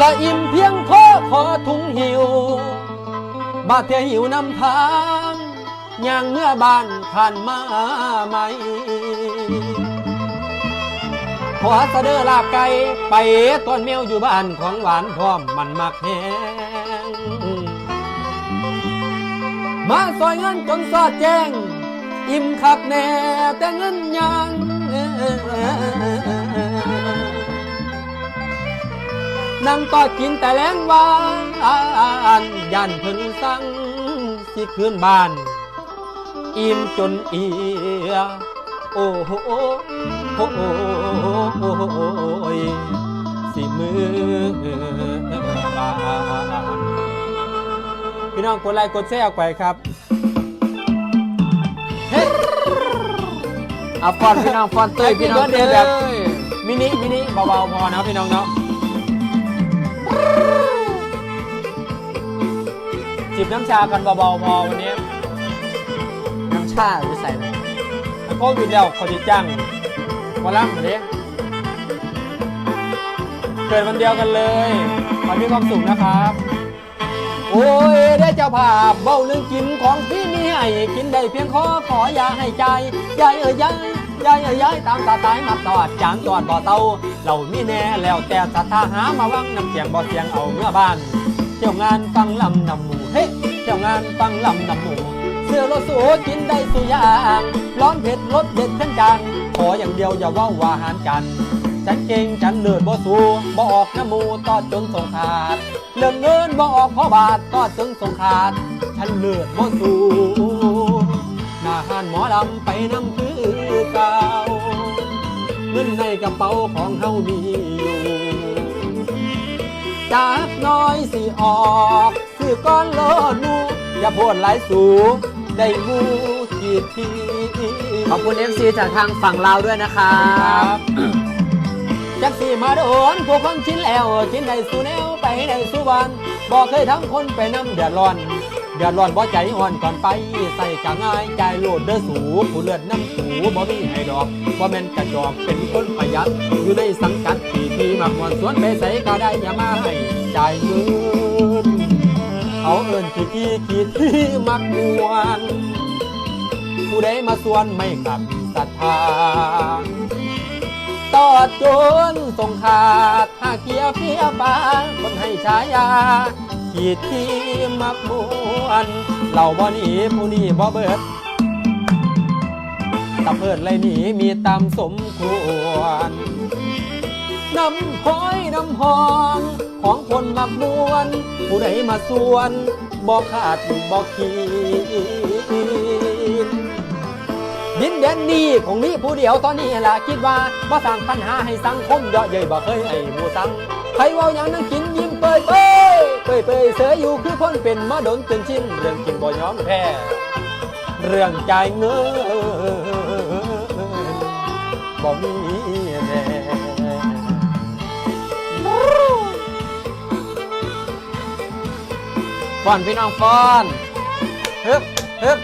ละอิ่มเพียงพอขอถุงหิว บาดเทหิวนำทางย่างเมื่อบ้านผ่านมาใหม ขอเสดอลาบไก่ไปต้นแมวอยู่บ้านของหวานพร้อมมันมักแหงมาซอยเงินจนสอดแจ้ง อิ่มคักแน่แต่เงินยัง นั่งตอดกินแต่แรงวานยันเพิ่นสั่งสิคืนบ้าน อิ่มจนเอียโอ้โหโอ้โหสิมือบานพี่น้องกดไลค์กดแชร์ออกไปครับเฮ้ยเอาฟอนพี่น้องฟอนเต้ยพี่น้องเต้ยแบบมินิมินิเบาๆพอนะพี่น้องเนาะ จิบน้ำชากันเบาๆพอวันนี้น้ำชาหรือใส่เลยโควิดแล้วคนดีจังวันละวันนี้เกิดวันเดียวกันเลยขอให้มีความสุขนะครับ โอ้ยได้เจ้าภาพเบ้าเรื่องกินของพี่มีให้กินได้เพียงขอขออย่าให้ใจยายเอ้ยยายยายเอ้ยยายตามตาตายมาตอดจานตอดบ่อเตาเรามีแน่แล้วแต่ศรัทธาหามาวังน้ำเสียงบ่เสียงเอาเมื่อบ้าน เที่ยวงานฟังลำนำหมู เฮ้เที่ยวงานฟังลำนำหมูเสื้อรถสูกินได้สุยางร้อนเผ็ดรสเด็ดเส้นจางขออย่างเดียวอย่าว่าวาหารกันฉันเก่งฉันเลิศบ่สูบ่ออกน้ำมูตอดจนสงขาดเรื่องเงินบ่ออกพราะบาทตอดจนสงขาดฉันเลิศบ่สูหน้าหันหมอลำไปน้ำคือเก่าเงินในกระเป๋าของเฮามีอยู่จากน้อยสิออก ก้อนโลนูอย่าโพดหลายสูได้มูขีดทีขอบคุณ FC จากทางฝั่งลาวด้วยนะครัครับบจักสีมาโดนพวกคนชิ้นแล้วกินได้สู่แนวไปได้สู่วันบอกเคยทำคนไปน้ำเดือดร้อนเดือดร้อนบ่ใจอ่อนก่อนไปใส่กะง่ายใจโลดเด้อสูผู้เลือดน้ำสูบ่มีให้ดอกว่าแม่นกระจอกเป็นคนประหยัด อยู่ในสังกัดที่ที่มักมวนสวนไปใส่ก็ได้อย่ามาให้จ่ายเงิน เอาเอินขี้ที่ขี้ที่มักมวนผู้ใดมาส่วนไม่กลับศรัทธาตอดจนสงขาดหากเกียเพียปาคนให้ฉายาขีดที่มักมวนเราบ่หนีผู้นี้บ่เบิดตะเพิดเลยหนีมีตามสมควรน้ำห้อยน้ำหอม ของคนมักมวน ผู้ใดมาส่วนบ่ขาดบ่ขีดินแดนนี้ของนี้ผู้เดียวตอนนี้ล่ะคิดว่าบ่สร้างปัญหาให้สังคมเยาะเย้ยบ่เคยให้หมู่สังใครว้าหยังนั่งกินยิ้มเปยเปยเปยเปยเสืออยู่คือคนเป็นมาโดนจนชินเรื่องกินบ่ยอมแพ้เรื่องจ่ายเงินบ่มีแน่ ฟอนพี่น้องฟอนฮึบฮึบ